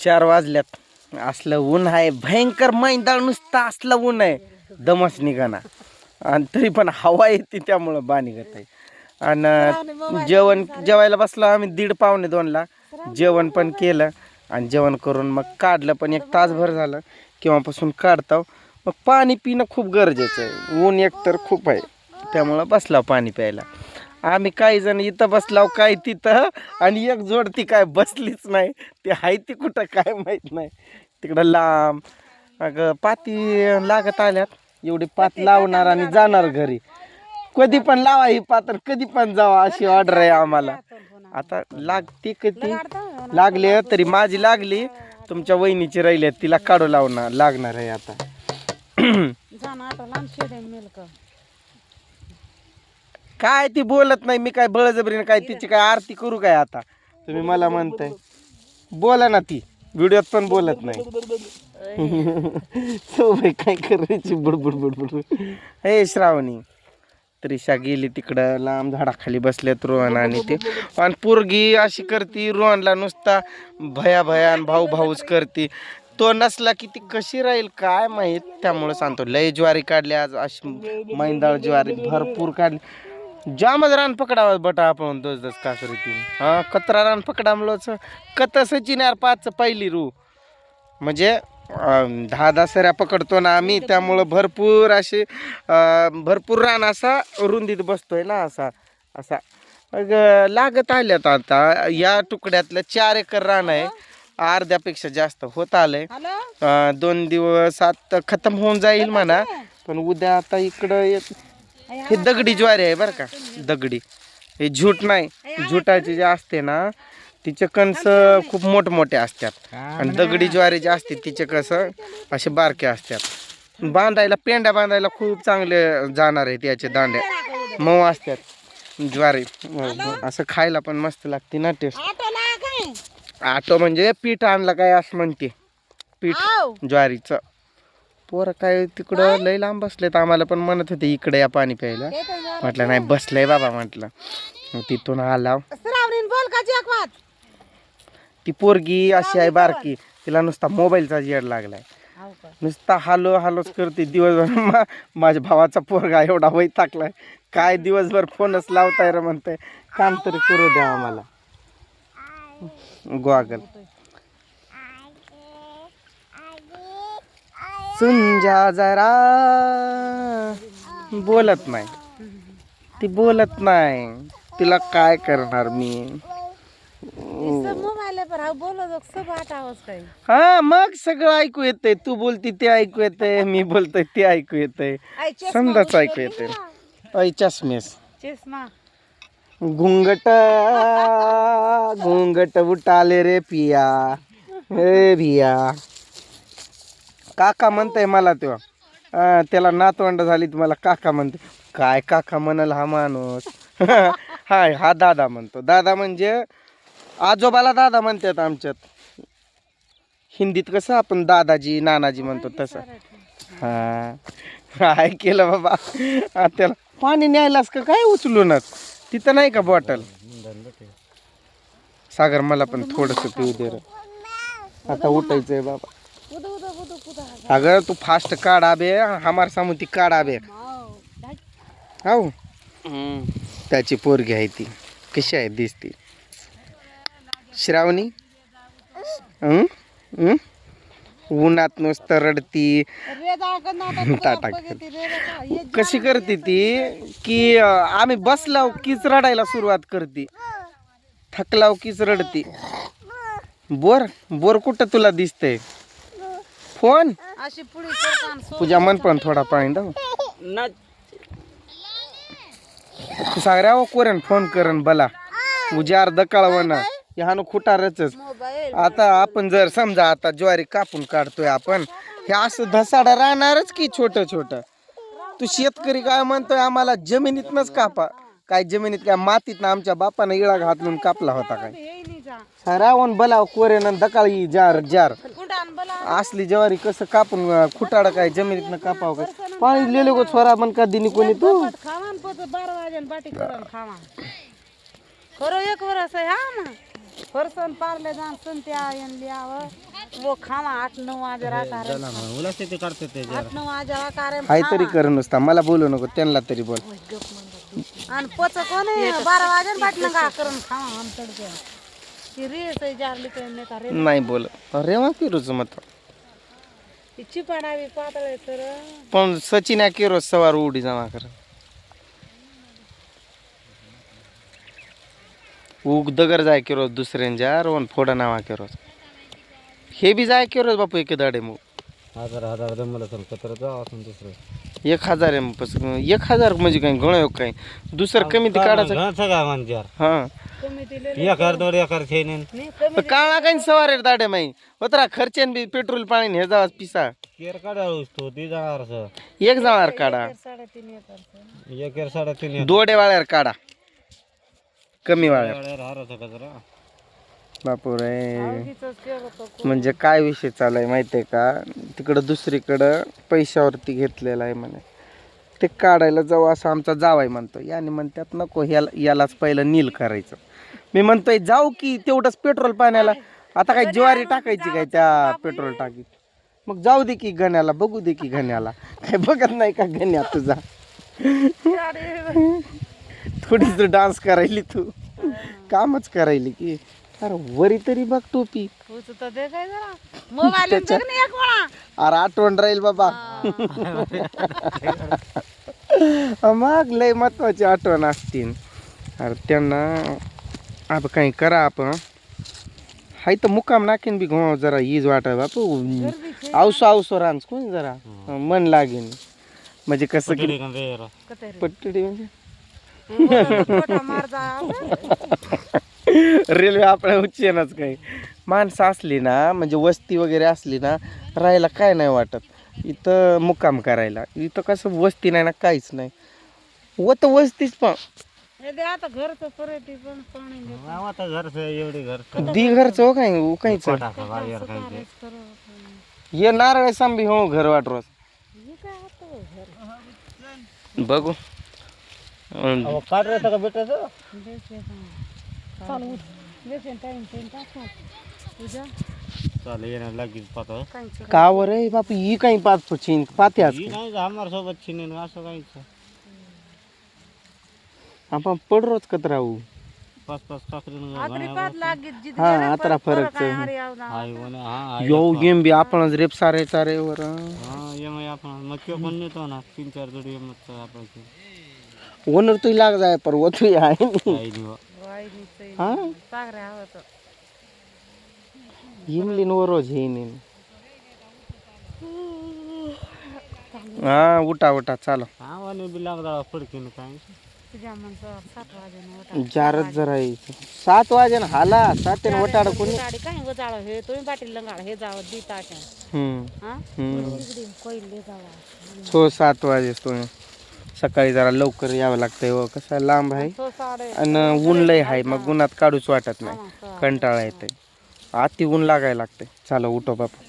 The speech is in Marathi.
चार वाजल्यात. असलं ऊन आहे भयंकर मैदाळ नुसतं असलं ऊन आहे. दमच निघाना. आणि तरी पण हवा येते त्यामुळं बाणी निघत आहे आणि जेवण जेवायला बसलो आम्ही दीड पावणे दोनला. जेवण पण केलं आणि जेवण करून मग काढलं पण एक तासभर झालं. केव्हापासून काढतो मग पाणी पिणं खूप गरजेचं आहे. ऊन एकतर खूप आहे. त्यामुळं बसला पाणी प्यायला. आम्ही काही जण इथं बसलाव काय तिथं आणि एक जोड ती काय बसलीच नाही. ती आहे ती कुठं काय माहीत नाही. तिकडं लांब. अगं पाती लागत आल्यात. एवढी पात लावणार आणि जाणार घरी. कधी पण लावा ही पात्र कधी पण जावा अशी ऑर्डर आहे आम्हाला. आता लागते कधी लागली तरी माझी लागली. तुमच्या वहिनीची राहिली तिला काढू लावणार लागणार आहे आता जाणं आता लांब शेड आहे मिल्क काय ती बोलत नाही मी काय बळजबरीने काय तिची काय आरती करू काय आता? तुम्ही मला म्हणताय. बोला ना ती व्हिडिओत पण बोलत नाही. काय करायची? बुडबुड बुडबुड हे श्रावणी त्रिशा गेली तिकडं लांब झाडाखाली बसलेत रोहन आणि ते. आणि पोरगी अशी करती रोहनला नुसता भया भयान भाऊ भाऊच करते. तो नसला की ती कशी राहील काय माहीत? त्यामुळे सांगतो लय ज्वारी काढली आज अशी मैंदाळ ज्वारी भरपूर काढली. जामच रान पकडावा बटा आपण दोस दस का करी ती हा कतरा रान पकडामलोच. कतसची यार पाच पहिली रू. म्हणजे दहा दहा सऱ्या पकडतो ना आम्ही त्यामुळं भरपूर असे भरपूर रान असा रुंदीत बसतोय ना असा असा. मग लागत आल्यात आता. या तुकड्यातलं चार एकर रान आहे. अर्ध्यापेक्षा जास्त होत आलंय. दोन दिवस आता खतम होऊन जाईल म्हणा. पण उद्या आता इकडं हे दगडी ज्वारी आहे बरं का. दगडी. हे झूट नाही. झुटाची जे असते ना तिचे कणस खूप मोठमोठे असतात. आणि दगडी ज्वारी जे असते तिचे कसं असे बारके असतात. बांधायला पेंड्या बांधायला खूप चांगले जाणार आहेत याचे दांड्या. मऊ असतात ज्वारी. असं खायला पण मस्त लागते ना टेस्ट आटो म्हणजे पीठ आणलं काय असं म्हणते. पीठ ज्वारीचं. पोरं काय तिकडं लय लांब बसलेत आम्हाला पण म्हणत होते इकडे या पाणी प्यायला. म्हटलं नाही बसलंय बाबा म्हटलं. मग तिथून आला श्रावणीन बोल का जगवात ती पोरगी अशी आहे बारकी तिला नुसता मोबाईलचा जेड लागलाय. नुसता हालो हालोच करते दिवसभर मा- माझ्या भावाचा पोरगा एवढा वय टाकलाय काय दिवसभर फोनच लावताय रे म्हणतंय काम तरी करू द्या आम्हाला. गोगल. सुंजा जरा. बोलत नाही. ती बोलत नाही. तिला काय करणार मी? हा मग सगळं ऐकू येतंय. तू बोलती ते ऐकू येतंय मी बोलतोय ते ऐकू चष्मा समजाच ऐकू येते. ऐ चष्मेस. चष्मा. घुंगट घुंगट उठाले रे पिया. हे भिया. काका म्हणताय मला तेव्हा त्याला नातवंड झाली तुम्हाला काका म्हणते काय काका म्हणाल हा माणूस? हाय हा दादा म्हणतो. दादा म्हणजे आजोबाला दादा म्हणतात आमच्यात. हिंदीत कसं आपण दादाजी नानाजी म्हणतो तसं. हा. काय केलं बाबा. हा, त्याला पाणी न्यायलास का काय उचलूनच? तिथं नाही का बॉटल? सागर मला पण थोडस पिऊ दे रे. आता उठायचंय बाबा. अगं तू फास्ट काढ आबे हमार सामूती काढ आबे हाव. हो त्याची पोरगी आहे ती. कशी आहे? दिसती. श्रावणी? उन्हात नुसतं रडती. कशी करते ती? की आम्ही बसलाव कीच रडायला सुरुवात करते. थकलाव कीच रडती. बोर बोर कुठं तुला दिसतंय? फोन अशी पुढे तुझ्या मन पण थोडा पाणी दाव तू सागऱ्या कोरेन फोन करन बला उद्या अर्ध कळवण. ह्यानं खुटारच मोबाईल आता आपण जर समजा आता ज्वारी कापून काढतोय आपण हे असं धसाडा राहणारच की छोट छोट तू शेतकरी काय म्हणतोय आम्हाला जमिनीतनच कापा. काय जमिनीत काय मातीत ना आमच्या बापानं इळा घातलून कापला होता काय? रावण बलाव कोरेन दकाळी जार जार. बला असली ज्वारी कसं कापून खुटाड काय जमिनीतनं कापाव काय? पाणी लिहिले गो छोरा पण का दिनी कोणी तू? पोत बारा वाजन बाटी करून खावा. खरं एक वर्ष आहे हा ना? फरसन पारले जाण संते आयन लियावं. वो खामा आठ नऊ वाजे उलस ते ते आठ नऊ वाजे हाय तरी कर नुसता मला बोलू नको त्यांना तरी बोल. आणि पच कोण? बारा वाजन बाटलं का करून खावा आमच्याकडे. नाही का रे? नाही बोल अरे वा किरोच मत पण सचिन या किरो सवार उडी जमा कर. उग दगर जाय किरो दुसऱ्यांच्या रोन फोडा नावा किरो. हे बी जाय किरो बापू एक दाडे मग. हजार हजार जमलं तर कत्र जावं असं दुसरं. एक हजार आहे मग पस- एक हजार म्हणजे काय गण काय? दुसरं कमी ते काढायचं. म्हणजे यार हा. एकर एकर छेने काळा काही सवार दाडे माई. होतरा खर्चेन बी पेट्रोल पाणी हे जावा पिसा. केर काढावं तो ती जाणार एक जाणार काढा. एकर साडेतीन दोडे वाळ्यावर काढा. कमी वाळ्यावर. हाराचा कचरा बापू रे म्हणजे काय विषय चालू आहे माहिती आहे का? तिकडं दुसरीकडं पैशावरती घेतलेला आहे म्हणे. ते काढायला जाऊ असं आमचा जावाय म्हणतो याने म्हणतात नको ह्याला यालाच पहिलं नील करायचं. मी म्हणतोय जाऊ की तेवढंच पेट्रोल पाण्याला. आता काय ज्वारी टाकायची काय त्या पेट्रोल टाकीत? मग जाऊ दे की गण्याला बघू दे की गण्याला काय बघत नाही का गण्या तुझा? थोडीच डान्स करायली तू. कामच करायली की. अरे वरी तरी बघ टोपी. तूच तर दे काय जरा. मोबाईल बघ ना एक वेळा. अरे आठवण राहील बाबा. मग लय महत्वाची आठवण असतील. अरे त्यांना आपण काही करा आपण. हाय तर मुक्काम नाकीन बी घो जरा ईज वाटाय बापू. आवसो आवसो रांच कोण जरा? मन लागेल म्हणजे कसं की पट्टी म्हणजे मारता रेल्वे आपल्या उच्चेनच काही. माणसं असली ना म्हणजे वस्ती वगैरे असली ना राहायला काय नाही वाटत. इथं मुक्काम करायला. इथं कसं वस्ती नाही ना काहीच नाही. व तर वस्तीच पण. हे दे आता घरचं पर्यटी पण पाणी दे. आता घरचं एवढी घरचं. दी घरचं हो काय बाहेर खायचे खरं. ये नारळ सांबी हो घर वाट रोज. हे काय होतं बघ. काढ रे चालू. देते टाइम टाइम टाकू. तुझ्या चालेल येणार लागेल पाहतो. का वर आहे बापू ही काही पाच पुचिन पात्याच ही नाही आम्हाला सोबत चिनी असं काहीच. आपण पडरोच कत राहू? पाच पाच आतरी पाच लागित जिथे हा, परत फरक हा यो गेम बी आपणच रेप सारे चारे वर. हा ये मग आपण. मग किंवा पण नेतो ना तीन चार जोडी मग आपण ओनर तुही लाग जाय पर वो तुही आहे. नाही हा. हिमलीन वर रोज हे नी हा उठा उठा चालो हा वाणी बी लागला फडकीन काय. जारच जरा सात वाजे हाला सात वटाड कोणी काय वजाळ हे तुम्ही पाटील लंगाळ हे जावं दी ताट्या हम्म हा हम्म हो सात वाजे तुम्ही सकाळी जरा लवकर यावं लागतंय व कसं लांब आहे आणि ऊन लय आहे मग उन्हात काढूच वाटत नाही. हा, कंटाळा येते आती ऊन लागायला लागते चला उठो बापू.